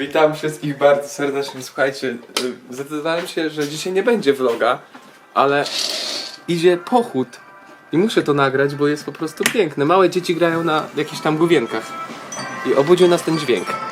Witam wszystkich bardzo serdecznie. Słuchajcie, y, zdecydowałem się, że dzisiaj nie będzie vloga, ale idzie pochód i muszę to nagrać, bo jest po prostu piękne. Małe dzieci grają na jakichś tam główienkach i obudził nas ten dźwięk.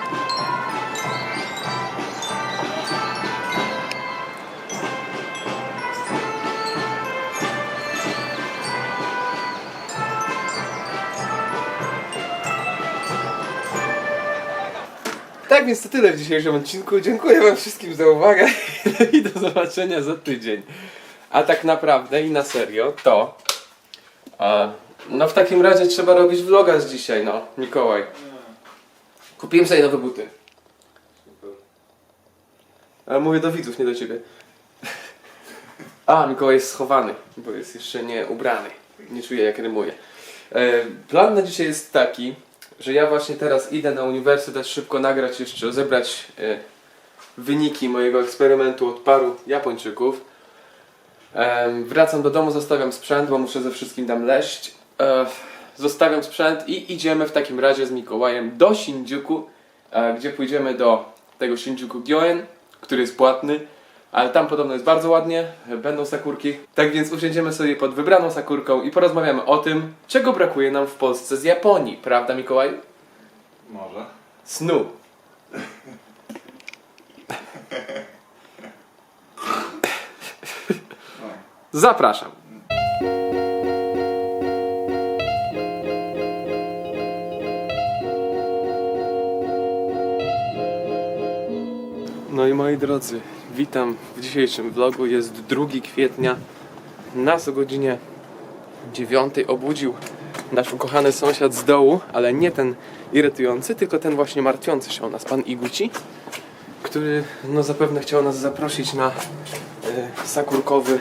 Więc to tyle w dzisiejszym odcinku. Dziękuję Wam wszystkim za uwagę i do zobaczenia za tydzień. A tak naprawdę i na serio to. A, no w takim razie trzeba robić vloga z dzisiaj, no. Mikołaj. Kupiłem sobie nowe buty. Ale mówię do widzów, nie do ciebie. A, Mikołaj jest schowany, bo jest jeszcze nie ubrany. Nie czuję jak rymuje. Plan na dzisiaj jest taki, że ja właśnie teraz idę na uniwersytet szybko nagrać jeszcze, zebrać e, wyniki mojego eksperymentu od paru Japończyków. Em, wracam do domu, zostawiam sprzęt, bo muszę ze wszystkim tam leść. E, zostawiam sprzęt i idziemy w takim razie z Mikołajem do Shinjuku, e, gdzie pójdziemy do tego Shinjuku Gyoen, który jest płatny. Ale tam podobno jest bardzo ładnie, będą sakurki. Tak więc usiądziemy sobie pod wybraną sakurką i porozmawiamy o tym, czego brakuje nam w Polsce z Japonii. Prawda Mikołaj? Może. Snu. Zapraszam. No i moi drodzy, witam w dzisiejszym vlogu. Jest 2 kwietnia. Nas o godzinie 9 obudził nasz ukochany sąsiad z dołu, ale nie ten irytujący, tylko ten właśnie martwiący się o nas, pan Iguchi, który no zapewne chciał nas zaprosić na e, sakurkowy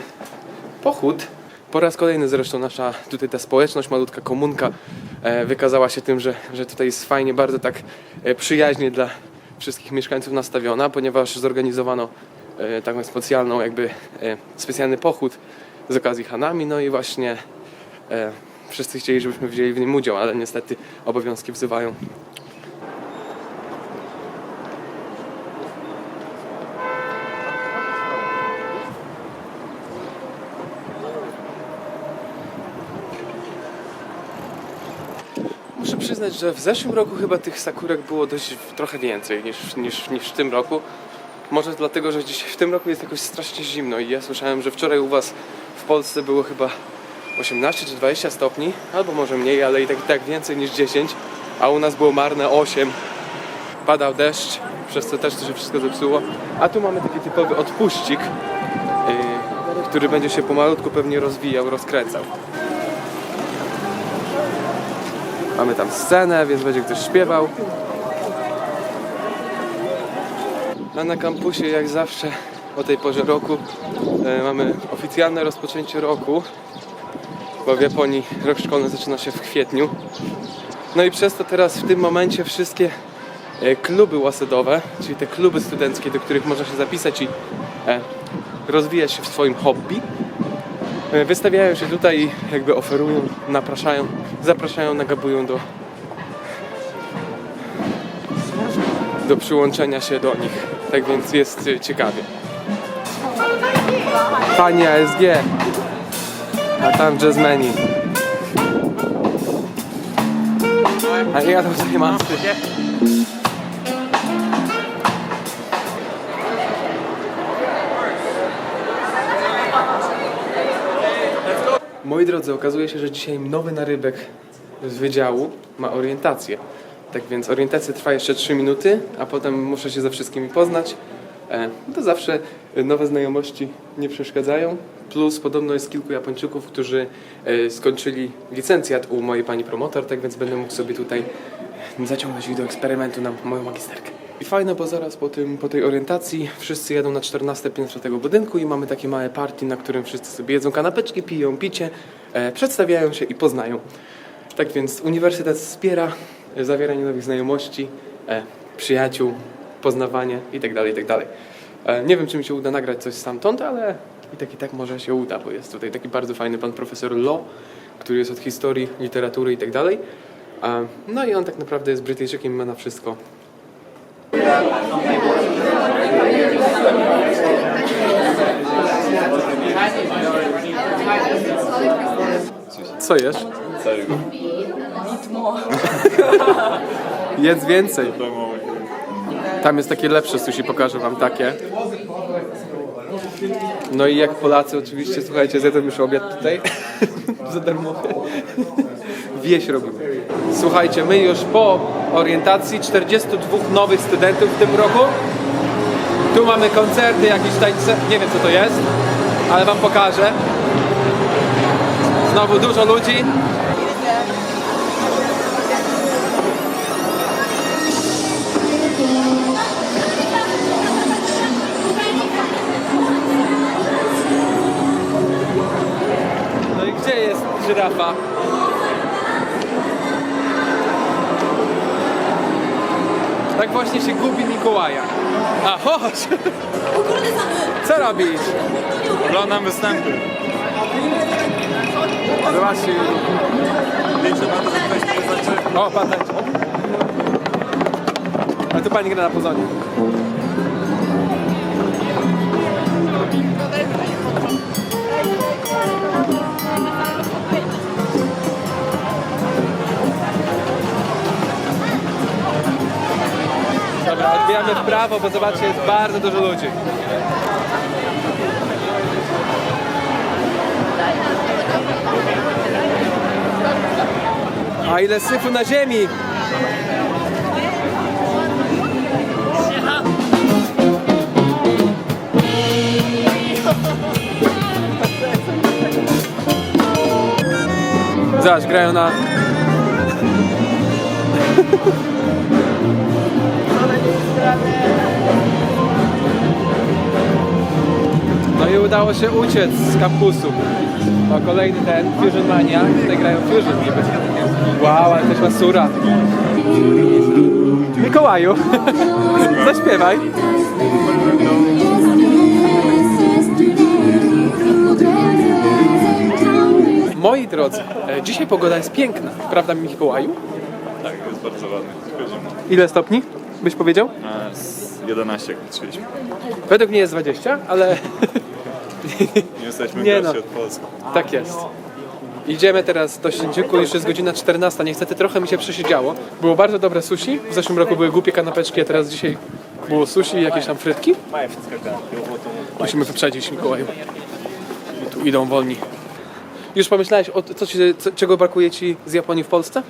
pochód. Po raz kolejny zresztą nasza tutaj ta społeczność, malutka komunka e, wykazała się tym, że, że tutaj jest fajnie, bardzo tak e, przyjaźnie dla wszystkich mieszkańców nastawiona, ponieważ zorganizowano taką specjalną jakby e, specjalny pochód z okazji Hanami, no i właśnie e, wszyscy chcieli, żebyśmy wzięli w nim udział, ale niestety obowiązki wzywają. Muszę przyznać, że w zeszłym roku chyba tych sakurek było dość trochę więcej niż, niż, niż w tym roku. Może dlatego, że dzisiaj w tym roku jest jakoś strasznie zimno i ja słyszałem, że wczoraj u Was w Polsce było chyba 18 czy 20 stopni, albo może mniej, ale i tak, i tak więcej niż 10, a u nas było marne 8. Padał deszcz, przez co też to się wszystko zepsuło. A tu mamy taki typowy odpuścik, yy, który będzie się pomalutku pewnie rozwijał, rozkręcał. Mamy tam scenę, więc będzie ktoś śpiewał. A na kampusie, jak zawsze, o tej porze roku e, mamy oficjalne rozpoczęcie roku, bo w Japonii rok szkolny zaczyna się w kwietniu. No i przez to teraz w tym momencie wszystkie e, kluby łasedowe, czyli te kluby studenckie, do których można się zapisać i e, rozwijać się w swoim hobby, wystawiają się tutaj i jakby oferują, napraszają, zapraszają, nagabują do do przyłączenia się do nich. Tak więc jest e, ciekawie. Pani ASG, a tam jazzmeni. A ja to zajmę. Moi drodzy, okazuje się, że dzisiaj nowy narybek z wydziału ma orientację. Tak więc orientacja trwa jeszcze 3 minuty, a potem muszę się ze wszystkimi poznać. E, to zawsze nowe znajomości nie przeszkadzają. Plus podobno jest kilku Japończyków, którzy e, skończyli licencjat u mojej pani promotor, tak więc będę mógł sobie tutaj zaciągnąć ich do eksperymentu na moją magisterkę. I fajne, bo zaraz po, tym, po tej orientacji wszyscy jadą na 14 piętro tego budynku i mamy takie małe party, na którym wszyscy sobie jedzą kanapeczki, piją picie, e, przedstawiają się i poznają. Tak więc uniwersytet wspiera zawieranie nowych znajomości, e, przyjaciół, poznawanie itd. itd. E, nie wiem, czy mi się uda nagrać coś stamtąd, ale i tak i tak może się uda, bo jest tutaj taki bardzo fajny pan profesor Lo, który jest od historii, literatury itd. E, no i on tak naprawdę jest Brytyjczykiem, ma na wszystko Co jesz? Jedz więcej. Tam jest takie lepsze sushi, pokażę wam takie. No i jak Polacy oczywiście, słuchajcie, zjadłem już obiad tutaj. Za darmowy. Wieś robimy. Słuchajcie, my już po orientacji 42 nowych studentów w tym roku. Tu mamy koncerty, jakieś tańce, nie wiem co to jest, ale wam pokażę. Znowu dużo ludzi. Żyrafa? Tak właśnie się gubi Mikołaja. A chodź! Co robisz? Oglądam występy. Zobaczcie. O, tańczy. A tu pani gra na pozonie. Dobra, odbijamy w prawo, bo zobaczcie, jest bardzo dużo ludzi. A ile syfu na ziemi! Zobacz, grają na... No i udało się uciec z kampusu. O, kolejny ten, Fusion Mania. Tutaj grają Fusion niby. Wow, ale też ma sura. Mikołaju, zaśpiewaj. Moi drodzy, e, dzisiaj pogoda jest piękna, prawda Mikołaju? Tak, jest bardzo ładny. Ile stopni byś powiedział? A z 11 jak liczyliśmy. Według mnie jest 20, ale Nie jesteśmy Nie gorsi no. od Polski. tak jest. Idziemy teraz do Shinjuku, już jest godzina 14. Niestety trochę mi się przesiedziało. Było bardzo dobre sushi. W zeszłym roku były głupie kanapeczki, a teraz dzisiaj było sushi i jakieś tam frytki. Musimy wyprzedzić Mikołaju. Bo Tu idą wolni. Już pomyślałeś, o co ci, co, czego brakuje ci z Japonii w Polsce?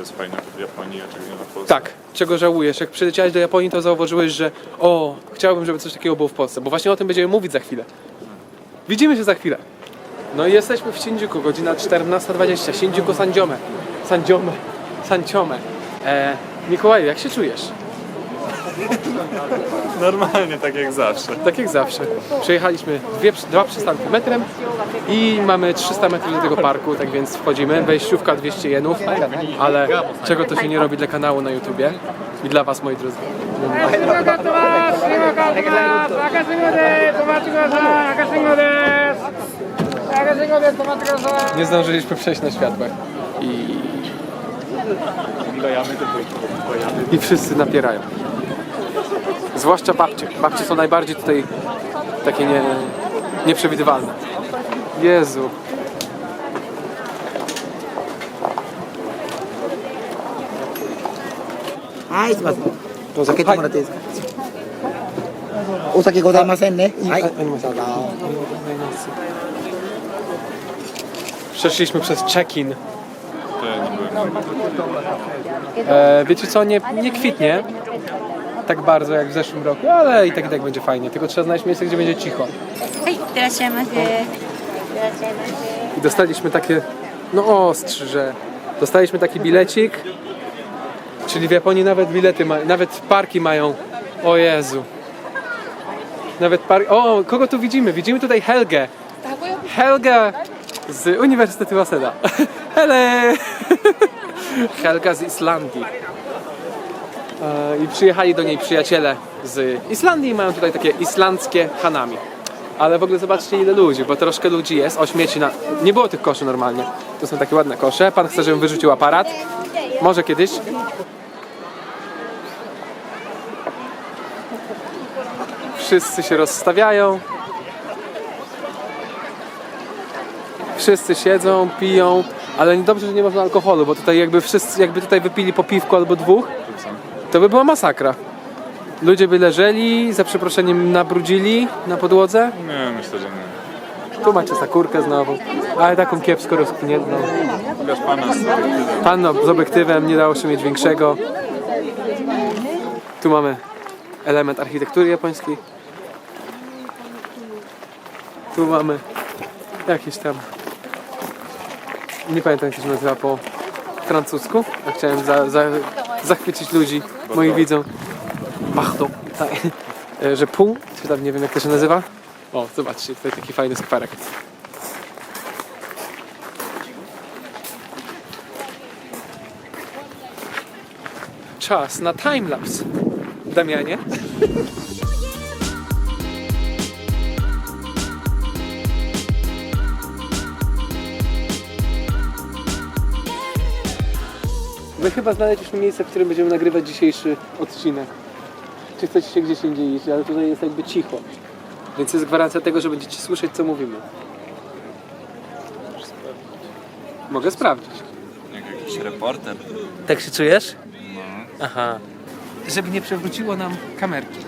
Jest fajne w Japonii, a czego nie ma w Polsce. Tak. Czego żałujesz? Jak przyleciałeś do Japonii, to zauważyłeś, że o, chciałbym, żeby coś takiego było w Polsce, bo właśnie o tym będziemy mówić za chwilę. Widzimy się za chwilę. No i jesteśmy w Shinjuku, godzina 14.20. Shinjuku Sandziome. Sandziome. Sanciome. E, Mikołaju, jak się czujesz? Normalnie, tak jak zawsze. Tak jak zawsze. Przejechaliśmy dwie, dwa przystanki metrem i mamy 300 metrów do tego parku, tak więc wchodzimy. Wejściówka 200 jenów, ale czego to się nie robi dla kanału na YouTubie i dla Was, moi drodzy. Nie zdążyliśmy przejść na światłach. I... I wszyscy napierają. Zwłaszcza babcie. Babcie są najbardziej tutaj takie nie, nieprzewidywalne. Jezu. はい、すみません。お酒ってもらっていいですか。お酒ございませんね。はい。あありませんどうぞ Przeszliśmy przez check-in. To ja nie byłem. E, wiecie co, nie, nie kwitnie tak bardzo jak w zeszłym roku, ale i tak i tak będzie fajnie. Tylko trzeba znaleźć miejsce, gdzie będzie cicho. Hej, teraz ja no. I dostaliśmy takie, no ostrze. Dostaliśmy taki bilecik, czyli w Japonii nawet bilety, ma, nawet parki mają. O Jezu. Nawet parki. O, kogo tu widzimy? Widzimy tutaj Helgę. Helgę z Uniwersytetu Waseda. Hele! Helga z Islandii. E, I przyjechali do niej przyjaciele z Islandii i mają tutaj takie islandzkie hanami. Ale w ogóle zobaczcie ile ludzi, bo troszkę ludzi jest, o śmieci na... Nie było tych koszy normalnie. To są takie ładne kosze. Pan chce, żebym wyrzucił aparat? Może kiedyś. Wszyscy się rozstawiają. Wszyscy siedzą, piją, ale dobrze, że nie można alkoholu, bo tutaj jakby wszyscy, jakby tutaj wypili po piwku albo dwóch, to by była masakra. Ludzie by leżeli, za przeproszeniem nabrudzili na podłodze. Nie, myślę, że nie. Tu macie sakurkę znowu, ale taką kiepsko rozkniętą. Pokaż pana z obiektywem. Pan no, z obiektywem, nie dało się mieć większego. Tu mamy element architektury japońskiej. Tu mamy jakieś tam. Nie pamiętam jak to się nazywa po francusku. Chciałem za, za, zachwycić ludzi, moich widzów. Bachto. Tak. E, Że pół, czy tam nie wiem jak to się nazywa. O, zobaczcie, tutaj taki fajny skwarek. Czas na timelapse. Damianie. My chyba znaleźliśmy miejsce, w którym będziemy nagrywać dzisiejszy odcinek. Czy chcecie się gdzieś indziej iść, ale tutaj jest jakby cicho. Więc jest gwarancja tego, że będziecie słyszeć, co mówimy. Mogę sprawdzić. Jak jakiś reporter. Tak się czujesz? Aha. Żeby nie przewróciło nam kamerki.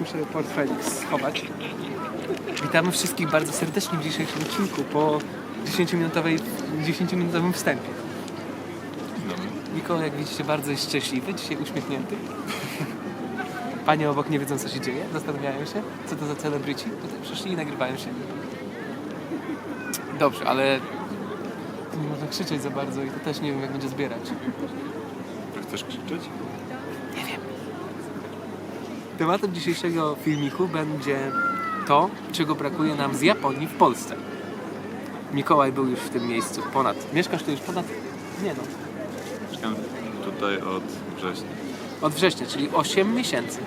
Muszę portfelik schować. Witamy wszystkich bardzo serdecznie w dzisiejszym odcinku po 10-minutowej, 10-minutowym wstępie. Mikołaj, jak widzicie, bardzo jest szczęśliwy, dzisiaj uśmiechnięty. Panie obok nie wiedzą, co się dzieje, zastanawiają się, co to za celebryci. Tutaj przyszli i nagrywają się. Dobrze, ale tu nie można krzyczeć za bardzo i to też nie wiem, jak będzie zbierać. To chcesz krzyczeć? Tematem dzisiejszego filmiku będzie to, czego brakuje nam z Japonii w Polsce. Mikołaj był już w tym miejscu ponad. Mieszkasz tu już ponad. Nie no. Mieszkam tutaj od września. Od września, czyli 8 miesięcy.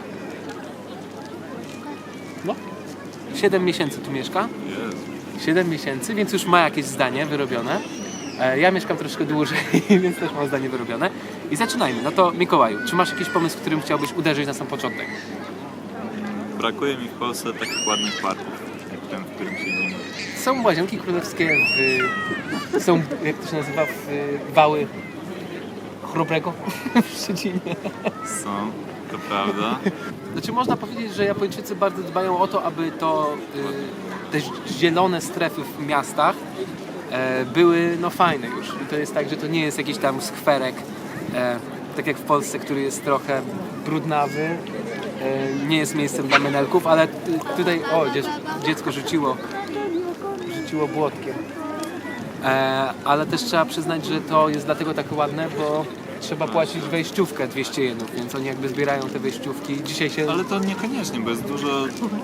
No. 7 miesięcy tu mieszka. Jest. 7 miesięcy, więc już ma jakieś zdanie wyrobione. E, Ja mieszkam troszkę dłużej, więc też mam zdanie wyrobione. I zaczynajmy. No to Mikołaju, czy masz jakiś pomysł, którym chciałbyś uderzyć na sam początek? Brakuje mi w Polsce takich ładnych parków, jak ten, w którym siedzimy. Są łazienki królewskie, w, są, jak to się nazywa, w wały chrobrego w Szczecinie. Są, to prawda. Znaczy można powiedzieć, że Japończycy bardzo dbają o to, aby to y, te zielone strefy w miastach e, były no fajne już. I to jest tak, że to nie jest jakiś tam skwerek, e, tak jak w Polsce, który jest trochę brudnawy, e, nie jest miejscem dla menelków, ale t- tutaj, o, dzie- dziecko rzuciło, rzuciło błotkiem. E, ale też trzeba przyznać, że to jest dlatego tak ładne, bo trzeba płacić wejściówkę 200 jenów, więc oni jakby zbierają te wejściówki. Dzisiaj się... Ale to niekoniecznie, bo jest dużo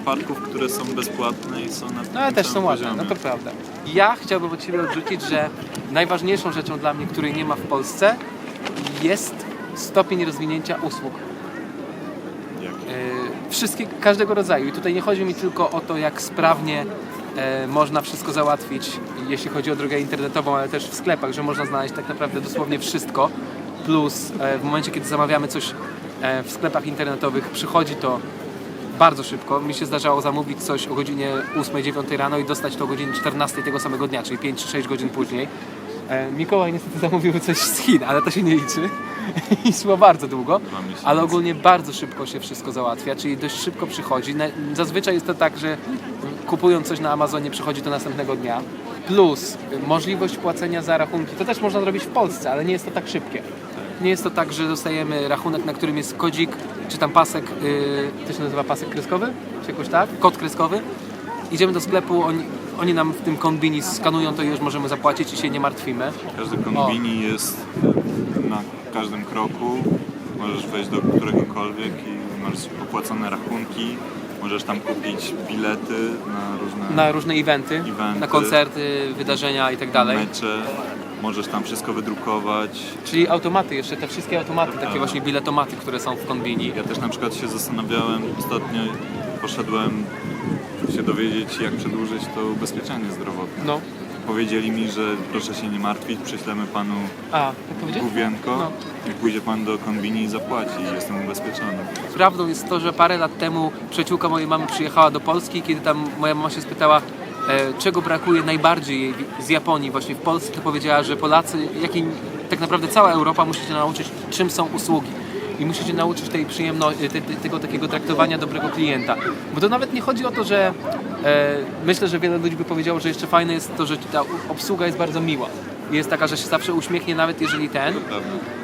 parków, które są bezpłatne i są na No ale też są ładne, no to prawda. Ja chciałbym od Ciebie odrzucić, że najważniejszą rzeczą dla mnie, której nie ma w Polsce, jest stopień rozwinięcia usług. Yy, wszystkie, każdego rodzaju. I tutaj nie chodzi mi tylko o to, jak sprawnie e, można wszystko załatwić, jeśli chodzi o drogę internetową, ale też w sklepach, że można znaleźć tak naprawdę dosłownie wszystko. Plus e, w momencie, kiedy zamawiamy coś e, w sklepach internetowych, przychodzi to bardzo szybko. Mi się zdarzało zamówić coś o godzinie 8-9 rano i dostać to o godzinie 14 tego samego dnia, czyli 5 czy 6 godzin później. E, Mikołaj niestety zamówił coś z Chin, ale to się nie liczy. I szło bardzo długo. Ale ogólnie bardzo szybko się wszystko załatwia, czyli dość szybko przychodzi. Zazwyczaj jest to tak, że kupując coś na Amazonie przychodzi to następnego dnia. Plus możliwość płacenia za rachunki. To też można zrobić w Polsce, ale nie jest to tak szybkie. Nie jest to tak, że dostajemy rachunek, na którym jest kodzik, czy tam pasek, yy, to się nazywa pasek kreskowy, czy jakoś tak, kod kreskowy. Idziemy do sklepu, oni, oni nam w tym kombini skanują to i już możemy zapłacić i się nie martwimy. Każdy kombini jest na każdym kroku. Możesz wejść do któregokolwiek i masz opłacone rachunki. Możesz tam kupić bilety na różne Na różne eventy, Eventy. na koncerty, wydarzenia i tak dalej. mecze. Możesz tam wszystko wydrukować. Czyli automaty, jeszcze te wszystkie automaty, takie właśnie biletomaty, które są w kombini. Ja też na przykład się zastanawiałem, ostatnio poszedłem się dowiedzieć, jak przedłużyć to ubezpieczenie zdrowotne. No, powiedzieli mi, że proszę się nie martwić, przyślemy panu A, jak powiedziałem? główienko No. i pójdzie pan do kombini i zapłaci jestem ubezpieczony. Prawdą jest to, że parę lat temu przyjaciółka mojej mamy przyjechała do Polski, kiedy tam moja mama się spytała, e, czego brakuje najbardziej jej z Japonii właśnie w Polsce, to powiedziała, że Polacy, jak i tak naprawdę cała Europa musi się nauczyć, czym są usługi. I musicie nauczyć tej przyjemności, te, te, tego takiego traktowania dobrego klienta. Bo to nawet nie chodzi o to, że e, myślę, że wiele ludzi by powiedziało, że jeszcze fajne jest to, że ta obsługa jest bardzo miła. Jest taka, że się zawsze uśmiechnie, nawet jeżeli ten.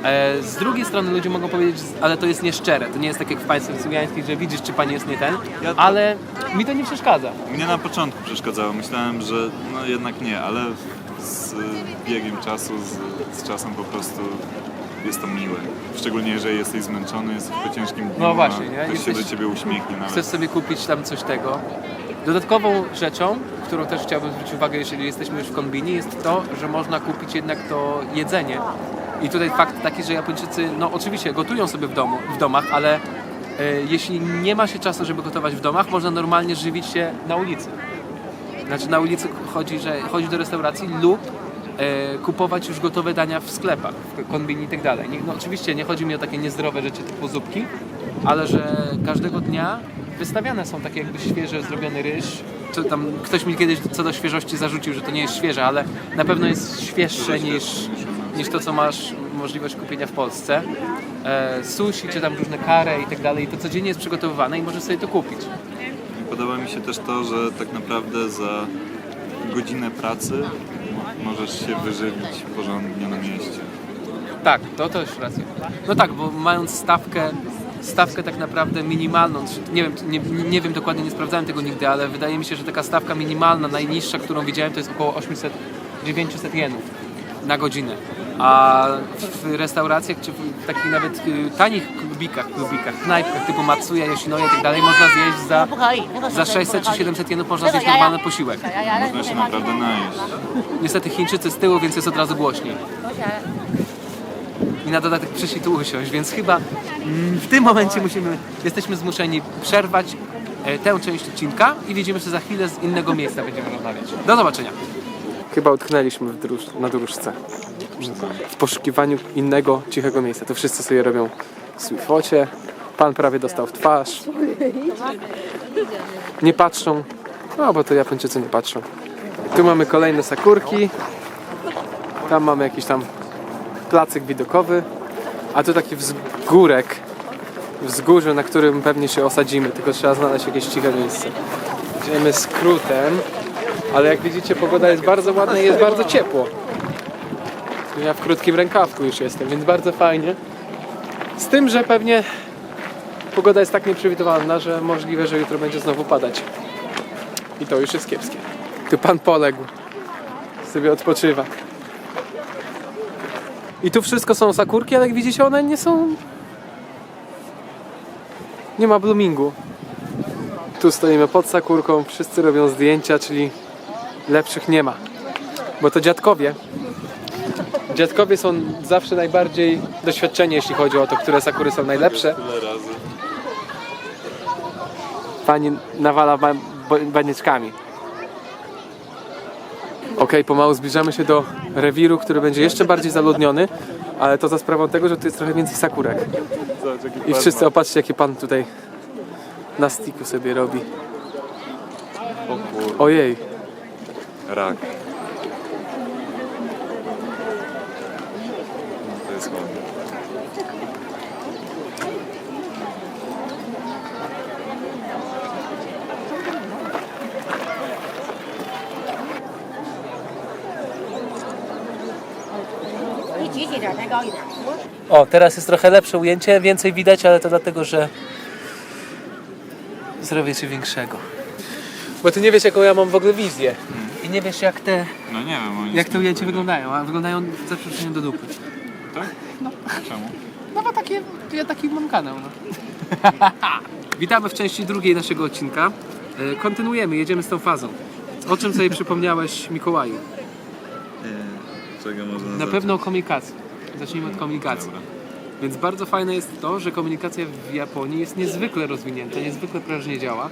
E, Z drugiej strony ludzie mogą powiedzieć, ale to jest nieszczere. To nie jest tak jak w państwach słowiańskich, że widzisz, czy pan jest nie ten, ale mi to nie przeszkadza. Mnie na początku przeszkadzało. Myślałem, że no jednak nie, ale z biegiem czasu, z, z czasem po prostu jest to miłe. Szczególnie jeżeli jesteś zmęczony, jesteś po ciężkim dniu, No właśnie, a nie? ktoś się Jesteś- do ciebie uśmiechnie nawet. Chcesz sobie kupić tam coś tego. Dodatkową rzeczą, którą też chciałbym zwrócić uwagę, jeżeli jesteśmy już w kombini, jest to, że można kupić jednak to jedzenie. I tutaj fakt taki, że Japończycy, no oczywiście gotują sobie w domu, w domach, ale e, jeśli nie ma się czasu, żeby gotować w domach, można normalnie żywić się na ulicy. Znaczy na ulicy chodzi, że chodzi do restauracji lub kupować już gotowe dania w sklepach, w konbini i tak dalej. No, oczywiście nie chodzi mi o takie niezdrowe rzeczy typu zupki, ale że każdego dnia wystawiane są takie jakby świeże zrobiony ryż. Czy tam ktoś mi kiedyś co do świeżości zarzucił, że to nie jest świeże, ale na pewno jest świeższe niż, niż to, co masz możliwość kupienia w Polsce. E, sushi, czy tam różne kare i tak dalej. To codziennie jest przygotowywane i możesz sobie to kupić. Podoba mi się też to, że tak naprawdę za godzinę pracy możesz się wyżywić porządnie na mieście. Tak, to też racja. No tak, bo mając stawkę, stawkę tak naprawdę minimalną, nie wiem, nie, nie wiem dokładnie, nie sprawdzałem tego nigdy, ale wydaje mi się, że taka stawka minimalna, najniższa, którą widziałem, to jest około 800-900 jenów na godzinę. A w restauracjach, czy w takich nawet y, tanich klubikach, klubikach, knajpkach typu Matsuya, Yoshinoya i tak dalej, można zjeść za, za 600 czy 700 jenów, można zjeść normalny posiłek. Można się naprawdę najeść. Niestety Chińczycy z tyłu, więc jest od razu głośniej. I na dodatek przyszli tu usiąść, więc chyba mm, w tym momencie musimy, jesteśmy zmuszeni przerwać e, tę część odcinka i widzimy się za chwilę z innego miejsca będziemy rozmawiać. Do zobaczenia. Chyba utknęliśmy w dróż, na dróżce. W poszukiwaniu innego, cichego miejsca. To wszyscy sobie robią swój focie. Pan prawie dostał w twarz. Nie patrzą. No, bo to Japończycy nie patrzą. Tu mamy kolejne sakurki. Tam mamy jakiś tam placyk widokowy. A tu taki wzgórek. Wzgórze, na którym pewnie się osadzimy. Tylko trzeba znaleźć jakieś ciche miejsce. Idziemy skrótem. Ale jak widzicie pogoda jest bardzo ładna i jest bardzo ciepło. Ja w krótkim rękawku już jestem, więc bardzo fajnie. Z tym, że pewnie pogoda jest tak nieprzewidywalna, że możliwe, że jutro będzie znowu padać. I to już jest kiepskie. Tu pan poległ. Sobie odpoczywa. I tu wszystko są sakurki, ale jak widzicie one nie są... Nie ma bloomingu. Tu stoimy pod sakurką, wszyscy robią zdjęcia, czyli lepszych nie ma. Bo to dziadkowie. Dziadkowie są zawsze najbardziej doświadczeni, jeśli chodzi o to, które sakury są najlepsze. Pani nawala ba- banieczkami. Okej, pomału zbliżamy się do rewiru, który będzie jeszcze bardziej zaludniony, ale to za sprawą tego, że tu jest trochę więcej sakurek. I wszyscy, opatrzcie, jaki pan tutaj na stiku sobie robi. Ojej, Rak. No, to jest ładne. O, teraz jest trochę lepsze ujęcie, więcej widać, ale to dlatego, że zrobię się większego. Bo ty nie wiesz, jaką ja mam w ogóle wizję. I nie wiesz, jak te, No nie wiem, oni jak te ujęcia wyglądają, a wyglądają za przeproszeniem do dupy. Tak? Czemu? No bo takie, ja taki mam kanał, no. Witamy w części drugiej naszego odcinka. E, Kontynuujemy, jedziemy z tą fazą. O czym sobie przypomniałeś, Mikołaju? Czego można Na pewno o komunikacji. Zacznijmy od komunikacji. Dobra. Więc bardzo fajne jest to, że komunikacja w Japonii jest niezwykle rozwinięta, niezwykle prężnie działa.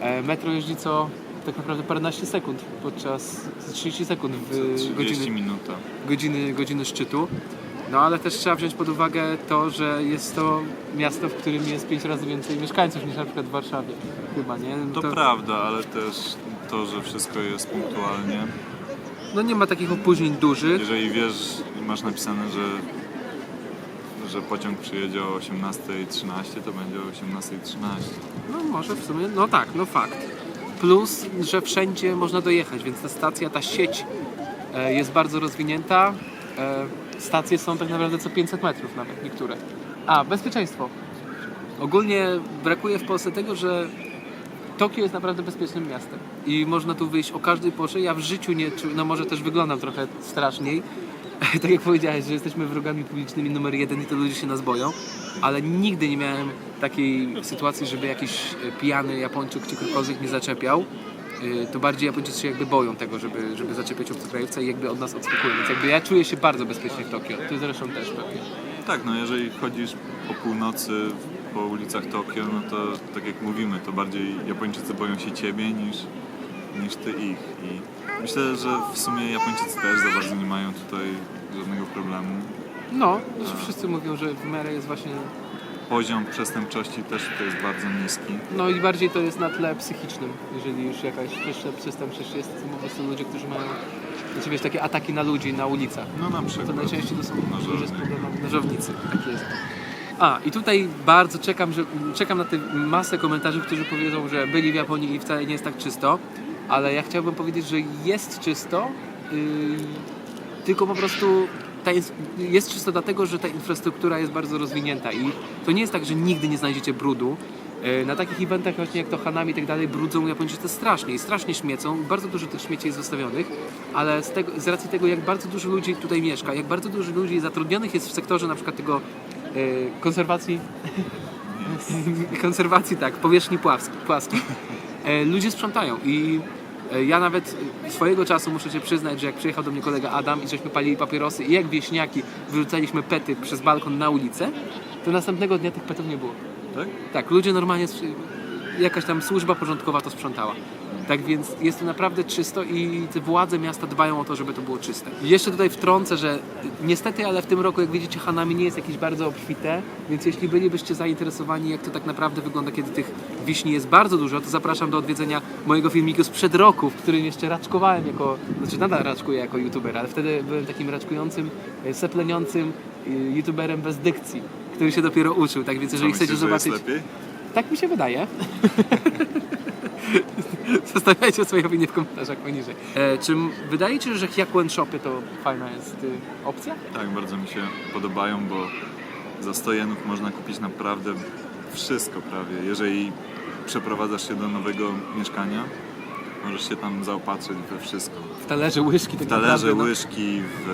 E, Metro jeździ co tak naprawdę paręnaście sekund podczas 30 sekund w 30 godziny, minuta. godziny, godziny szczytu. No ale też trzeba wziąć pod uwagę to, że jest to miasto, w którym jest pięć razy więcej mieszkańców niż na przykład w Warszawie. Chyba, nie? No To, prawda, ale też to, że wszystko jest punktualnie. No nie ma takich opóźnień dużych. Jeżeli wiesz masz napisane, że, że pociąg przyjedzie o 18.13, to będzie o 18.13. No może w sumie, no tak, no fakt. Plus, że wszędzie można dojechać, więc ta stacja, ta sieć e, jest bardzo rozwinięta. E, stacje są tak naprawdę co 500 metrów nawet niektóre. A, bezpieczeństwo. Ogólnie brakuje w Polsce tego, że Tokio jest naprawdę bezpiecznym miastem i można tu wyjść o każdej porze. Ja w życiu nie no może też wyglądam trochę straszniej, tak jak powiedziałeś, że jesteśmy wrogami publicznymi numer jeden i to ludzie się nas boją, ale nigdy nie miałem takiej sytuacji, żeby jakiś e, pijany Japończyk czy ktokolwiek mnie zaczepiał. E, To bardziej Japończycy się jakby boją tego, żeby, żeby zaczepiać obcokrajowca i jakby od nas odskakują. Więc jakby ja czuję się bardzo bezpiecznie w Tokio. Ty zresztą też pewnie. Tak, no jeżeli chodzisz po północy po ulicach Tokio, no to tak jak mówimy, to bardziej Japończycy boją się ciebie niż, niż ty ich. I myślę, że w sumie Japończycy też za bardzo nie mają tutaj żadnego problemu. No, znaczy wszyscy mówią, że w miarę jest właśnie Poziom przestępczości też tutaj jest bardzo niski. No i bardziej to jest na tle psychicznym, jeżeli już jakaś przestępczość jest, to po prostu ludzie, którzy mają znaczy, wiesz, takie ataki na ludzi na ulicach. No na To przykład. najczęściej to są nożownik. problemami. Nożownicy, tak jest. A, i tutaj bardzo czekam, że, czekam na tę masę komentarzy, którzy powiedzą, że byli w Japonii i wcale nie jest tak czysto, ale ja chciałbym powiedzieć, że jest czysto, yy, tylko po prostu ins- jest czysto dlatego, że ta infrastruktura jest bardzo rozwinięta i to nie jest tak, że nigdy nie znajdziecie brudu. Yy, Na takich eventach właśnie jak to Hanami i tak dalej brudzą Japończycy strasznie i strasznie śmiecą. Bardzo dużo tych śmieci jest zostawionych, ale z, tego, z racji tego, jak bardzo dużo ludzi tutaj mieszka, jak bardzo dużo ludzi zatrudnionych jest w sektorze na przykład tego yy, konserwacji konserwacji, tak, powierzchni płask- płaskich, e, ludzie sprzątają i ja nawet e, swojego czasu muszę się przyznać, że jak przyjechał do mnie kolega Adam i żeśmy palili papierosy i jak wieśniaki wyrzucaliśmy pety przez balkon na ulicę, to następnego dnia tych petów nie było. Tak? Tak, ludzie normalnie, jakaś tam służba porządkowa to sprzątała. Tak więc jest to naprawdę czysto i te władze miasta dbają o to, żeby to było czyste. Jeszcze tutaj wtrącę, że niestety, ale w tym roku, jak widzicie, Hanami nie jest jakieś bardzo obfite, więc jeśli bylibyście zainteresowani, jak to tak naprawdę wygląda, kiedy tych wiśni jest bardzo dużo, to zapraszam do odwiedzenia mojego filmiku sprzed roku, w którym jeszcze raczkowałem jako, znaczy nadal raczkuję jako youtuber, ale wtedy byłem takim raczkującym, e, sepleniącym e, youtuberem bez dykcji, który się dopiero uczył, tak więc jeżeli chcecie zobaczyć... Tak mi się wydaje. Zostawiajcie swoje opinie w komentarzach poniżej. E, czy m- wydaje Ci się, że Hyakuen Shopy to fajna jest y, opcja? Tak, bardzo mi się podobają, bo za 100 jenów można kupić naprawdę wszystko prawie. Jeżeli przeprowadzasz się do nowego mieszkania, możesz się tam zaopatrzyć we wszystko. W talerze, łyżki, tak W talerze, naprawdę, no. łyżki, w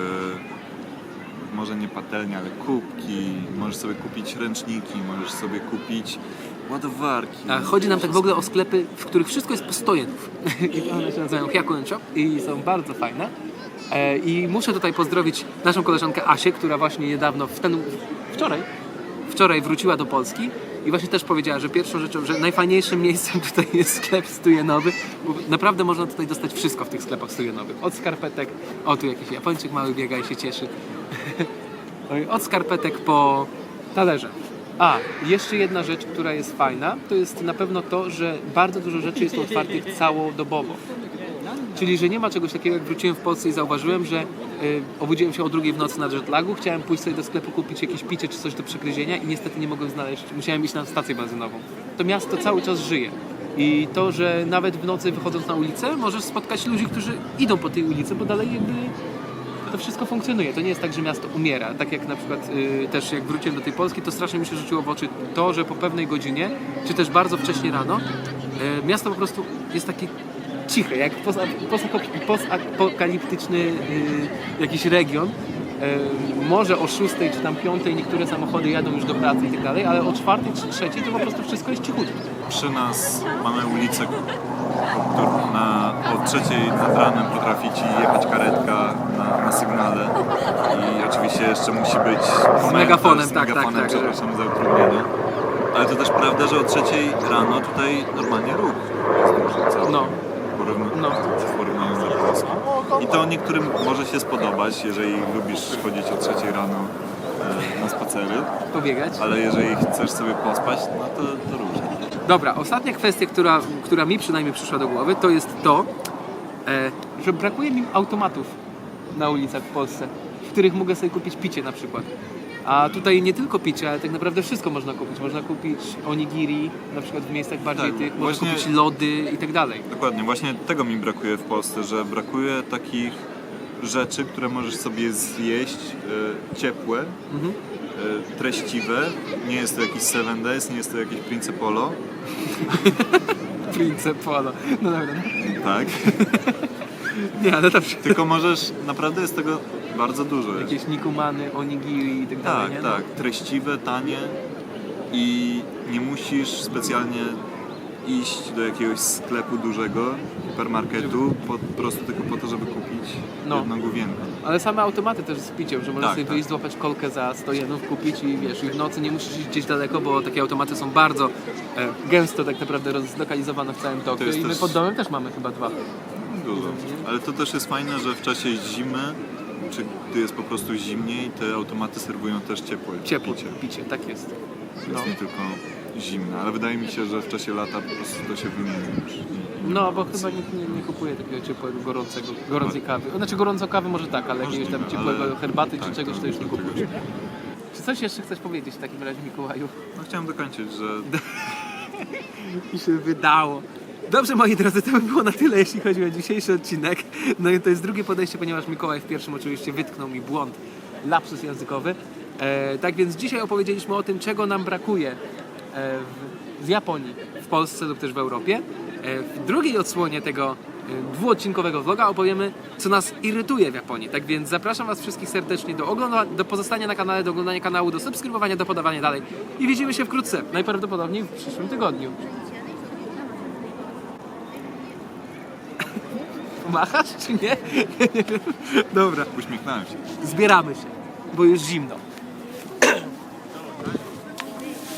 może nie patelnie, ale kubki, możesz sobie kupić ręczniki, możesz sobie kupić ładowarki. A chodzi nam tak w ogóle o sklepy, w których wszystko jest po 100 jenów. I one się nazywają Hyakuen Shop i są bardzo fajne. E, I muszę tutaj pozdrowić naszą koleżankę Asię, która właśnie niedawno, w ten, wczoraj, wczoraj wróciła do Polski i właśnie też powiedziała, że pierwszą rzeczą, że najfajniejszym miejscem tutaj jest sklep stujenowy, bo naprawdę można tutaj dostać wszystko w tych sklepach stujenowych. Od skarpetek, o tu jakiś Japończyk mały biega i się cieszy. Od skarpetek po talerze. A, jeszcze jedna rzecz, która jest fajna, to jest na pewno to, że bardzo dużo rzeczy jest otwartych całodobowo. Czyli, że nie ma czegoś takiego, jak wróciłem w Polsce i zauważyłem, że y, obudziłem się o drugiej w nocy na jetlagu, chciałem pójść sobie do sklepu kupić jakieś picie czy coś do przegryzienia i niestety nie mogłem znaleźć, musiałem iść na stację benzynową. To miasto cały czas żyje. I to, że nawet w nocy wychodząc na ulicę, możesz spotkać ludzi, którzy idą po tej ulicy, bo dalej jakby to wszystko funkcjonuje. To nie jest tak, że miasto umiera. Tak jak na przykład y, też jak wróciłem do tej Polski, to strasznie mi się rzuciło w oczy to, że po pewnej godzinie, czy też bardzo wcześnie rano, y, miasto po prostu jest takie ciche, jak postapokaliptyczny y, jakiś region. Y, może o 6 czy tam 5 niektóre samochody jadą już do pracy i tak dalej, ale o 4 czy 3 to po prostu wszystko jest cichutko. Przy nas mamy ulicę, na, o trzeciej nad ranem potrafi ci jechać karetka na, na sygnale i oczywiście jeszcze musi być komentarz megafonem, z tak, tak, megafonem, tak, przepraszam za utrudnienie. Ale to też prawda, że o trzeciej rano tutaj normalnie ruch jest duży. No, No. w porównaniu z japońskim. I to niektórym może się spodobać, jeżeli lubisz chodzić o trzeciej rano e, na spacery, Pobiegać. ale jeżeli chcesz sobie pospać, no to, to różnie. Dobra, ostatnia kwestia, która, która mi przynajmniej przyszła do głowy, to jest to, e, że brakuje mi automatów na ulicach w Polsce, w których mogę sobie kupić picie na przykład. A tutaj nie tylko picie, ale tak naprawdę wszystko można kupić. Można kupić onigiri, na przykład w miejscach bardziej Tak, tych, można kupić lody i tak dalej. Dokładnie, właśnie tego mi brakuje w Polsce, że brakuje takich rzeczy, które możesz sobie zjeść e, ciepłe, Mhm. E, treściwe. Nie jest to jakiś Seven Days, nie jest to jakieś Prince Polo, Prince Polo. No dobra. tak? Nie, ale tam Tylko możesz, naprawdę jest tego bardzo dużo. jakieś nikumany, onigiri i tak dalej, Tak, nie? tak. Treściwe, tanie i nie musisz specjalnie iść do jakiegoś sklepu dużego, hipermarketu, po prostu tylko po to, żeby kupić No. jedną główienkę. Ale same automaty też z piciem, że możesz Tak, sobie tak. wyjść, złapać kolkę za 100 jenów, kupić i wiesz, i w nocy nie musisz iść gdzieś daleko, bo takie automaty są bardzo e, gęsto tak naprawdę rozlokalizowane w całym Tokio jest i my też- pod domem też mamy chyba dwa. Dużo. Ale to też jest fajne, że w czasie zimy, czy gdy jest po prostu zimniej, te automaty serwują też ciepłe Ciepło picie. picie, tak jest. Jest No. nie tylko zimne, ale wydaje mi się, że w czasie lata po prostu to się wymieni No, bo chyba nikt nie, nie kupuje takiego ciepłego, gorącego, gorącej kawy. Znaczy gorącą kawę może tak, ale jakiegoś tam ciepłego herbaty tak, czy czegoś to- to już nie kupujesz. Czy coś jeszcze chcesz powiedzieć w takim razie Mikołaju? No chciałem dokończyć, że mi się wydało. Dobrze, moi drodzy, to by było na tyle, jeśli chodzi o dzisiejszy odcinek. No i to jest drugie podejście, ponieważ Mikołaj w pierwszym oczywiście wytknął mi błąd, lapsus językowy. E, tak więc dzisiaj opowiedzieliśmy o tym, czego nam brakuje e, w, Japonii, w Polsce lub też w Europie. E, w drugiej odsłonie tego e, dwuodcinkowego vloga opowiemy, co nas irytuje w Japonii. Tak więc zapraszam Was wszystkich serdecznie do, ogląda- do pozostania na kanale, do oglądania kanału, do subskrybowania, do podawania dalej. I widzimy się wkrótce, najprawdopodobniej w przyszłym tygodniu. Machasz czy nie? nie wiem. Dobra, uśmiechnąłem się. zbieramy się, bo już zimno.